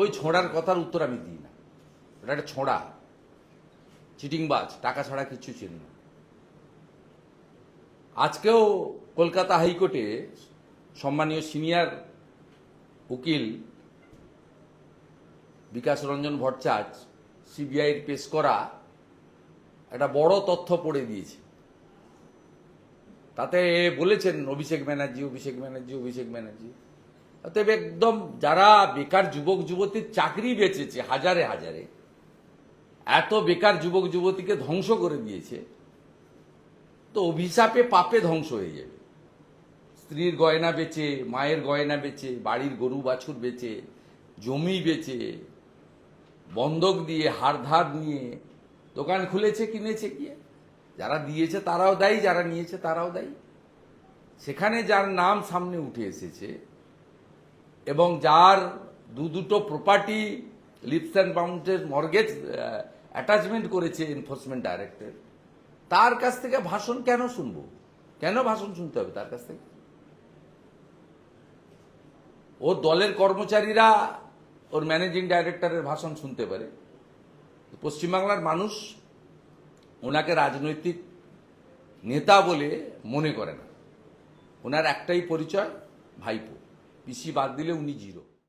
ওই ছোঁড়ার কথার উত্তর আমি দিই না। ওটা একটা ছোঁড়া। চিটিংবাজ, টাকা ছাড়া কিছু ছিল না। আজকেও কলকাতা হাইকোর্টে সম্মানীয় সিনিয়র উকিল বিকাশ রঞ্জন ভট্টাচার্য, সিবিআইয়ের পেশ করা একটা বড় তথ্য পড়ে দিয়েছে। তাতে বলেছেন, অভিষেক ব্যানার্জি অভিষেক ব্যানার্জি অভিষেক ব্যানার্জি। অতএব একদম যারা বেকার যুবক যুবতীর চাকরি বেঁচেছে, হাজারে হাজারে, এত বেকার যুবক যুবতীকে ধ্বংস করে দিয়েছে, তো অভিশাপে পাপে ধ্বংস হয়ে যাবে। স্ত্রীর গয়না বেচে, মায়ের গয়না বেচে, বাড়ির গরু বাছুর বেচে, জমি বেচে, বন্ধক দিয়ে হার ধার নিয়ে, দোকান খুলেছে, কিনেছে গিয়ে যারা দিয়েছে তারাও দেয়, যারা নিয়েছে তারাও দেয়। সেখানে যার নাম সামনে উঠে এসেছে এবং যার দু দুটো প্রপার্টি লিপস অ্যান্ড বাউন্ডের মর্গেজ অ্যাটাচমেন্ট করেছে এনফোর্সমেন্ট ডাইরেক্টর তার কাছ থেকে ভাষণ কেন শুনব? কেন ভাষণ শুনতে হবে তার কাছ থেকে? ওর দলের কর্মচারীরা ওর ম্যানেজিং ডাইরেক্টরের ভাষণ শুনতে পারে। পশ্চিমবাংলার মানুষ ওনাকে রাজনৈতিক নেতা বলে মনে করে না। ওনার একটাই পরিচয়, ভাইপো। পিসি বাদ দিলে উনি জিরো।